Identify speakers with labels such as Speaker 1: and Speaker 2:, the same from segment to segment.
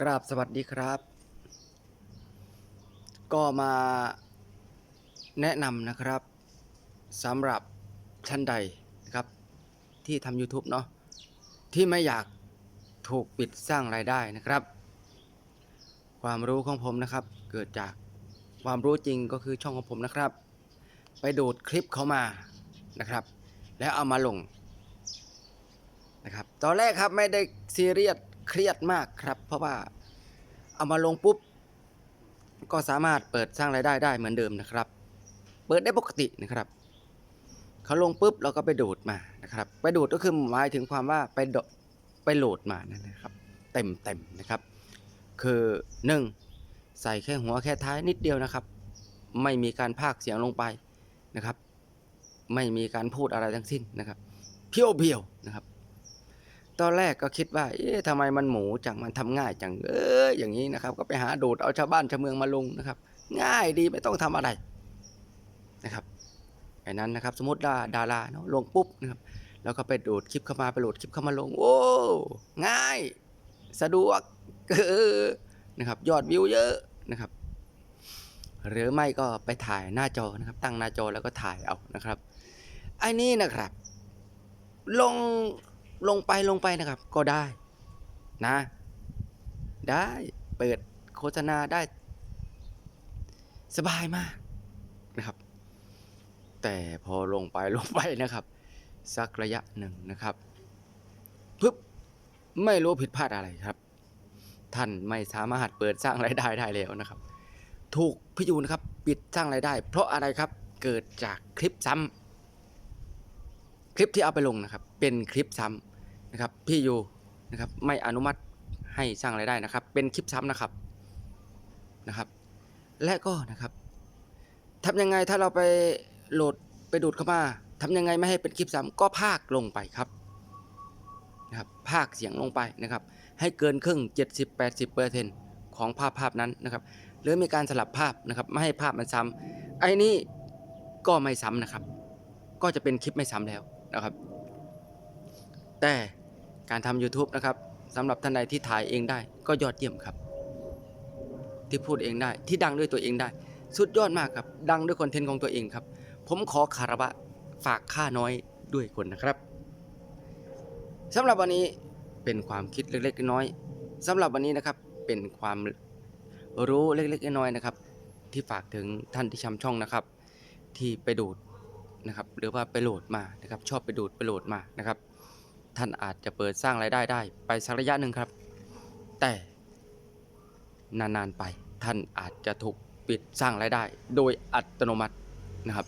Speaker 1: กราบสวัสดีครับ ก็มาแนะนำนะครับสำหรับท่านใดนะครับ ที่ทำ YouTube เนาะที่ไม่อยากถูกปิดสร้างรายได้นะครับ ความรู้ของผมนะครับเกิดจากความรู้จริงก็คือช่องของผมนะครับ ไปดูดคลิปเขามานะครับ แล้วเอามาลงนะครับ ตอนแรกครับไม่ได้ซีเรียส เครียดมากครับ เพราะว่าเอามาลงปุ๊บ ก็สามารถเปิดสร้างรายได้ได้เหมือนเดิมนะครับ เปิดได้ปกตินะครับเขาลงปุ๊บเราก็ไปดูดมานะครับ ไปดูดก็คือหมายถึงความว่าไปดไปโหลดมานั่นนะครับ เต็มเต็มนะครับ คือหนึ่งใส่แค่หัวแค่ท้ายนิดเดียวนะครับ ไม่มีการพากเสียงลงไปนะครับ ไม่มีการพูดอะไรทั้งสิ้นนะครับ เพียวเพียวนะครับ ตอนแรกก็คิดว่า เอ๊ะทำไมมันหมูจังมันทำง่ายจังเอออย่างนี้นะครับ ก็ไปหาดูดเอาชาวบ้านชาวเมืองมาลงนะครับ ง่ายดีไม่ต้องทำอะไรนะครับไอ้นั้นนะครับ สมมติว่าดาราเนาะลงปุ๊บนะครับ แล้วก็ไปดูดคลิปเข้ามาไปโหลดคลิปเข้ามาลง โอ้ง่าย สะดวกเออนะครับ ยอดวิวเยอะนะครับ หรือไม่ก็ไปถ่ายหน้าจอนะครับ ตั้งหน้าจอแล้วก็ถ่ายเอานะครับไอ้นี่นะครับ ลง ลงไปลงไปนะครับ ก็ได้นะ ได้เปิดโฆษณาได้ สบายมากนะครับ แต่พอลงไปลงไปนะครับ สักระยะหนึ่งนะครับปึ๊บไม่รู้ผิดพลาดอะไรครับ ท่านไม่สามารถเปิดสร้างรายได้ได้แล้วนะครับ ถูกพิจูนะครับ ปิดสร้างรายได้ เพราะอะไรครับเกิดจากคลิปซ้ำคลิปที่เอาไปลงนะครับ เป็นคลิปซ้ำ นะครับพี่ยูนะครับไม่อนุมัติให้สร้างรายได้นะครับ เป็นคลิปซ้ำนะครับนะครับ และก็นะครับทำยังไงถ้าเราไปโหลดไปดูดเข้ามาทำยังไงไม่ให้เป็นคลิปซ้ำก็พากลงไปครับนะครับพากเสียงลงไปนะครับ ให้เกินครึ่ง 70-80%ของภาพภาพนั้นนะครับหรือมีการสลับภาพนะครับไม่ให้ภาพมันซ้ำไอ้นี่ก็ไม่ซ้ำนะครับ ก็จะเป็นคลิปไม่ซ้ำแล้วนะครับ แต่ การทำ YouTube นะครับสำหรับท่านใดที่ถ่ายเองได้ก็ยอดเยี่ยมครับ ที่พูดเองได้ที่ดังด้วยตัวเองได้ สุดยอดมากครับ ดังด้วยคอนเทนต์ของตัวเองครับ ผมขอคาระวะฝากค่าน้อยด้วยคนนะครับสำหรับวันนี้เป็นความคิดเล็กๆน้อยๆสำหรับวันนี้นะครับเป็นความรู้เล็กๆน้อยๆนะครับ ที่ฝากถึงท่านที่ชมช่องนะครับ ที่ไปดูดนะครับ หรือว่าไปโหลดมานะครับ ชอบไปดูดไปโหลดมานะครับ ท่านอาจจะเปิดสร้างรายได้ได้ไปสักระยะหนึ่งครับ แต่นานๆไปท่านอาจจะถูกปิดสร้างรายได้ โดยอัตโนมัตินะครับ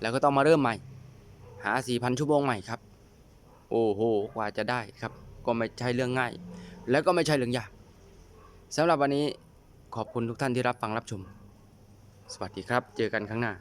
Speaker 1: แล้วก็ต้องมาเริ่มใหม่ หา 4,000 ชั่วโมงใหม่ครับ โอ้โหกว่าจะได้ครับ ก็ไม่ใช่เรื่องง่าย แล้วก็ไม่ใช่เรื่องยากสำหรับวันนี้ขอบคุณทุกท่านที่รับฟังรับชม สวัสดีครับ เจอกันครั้งหน้า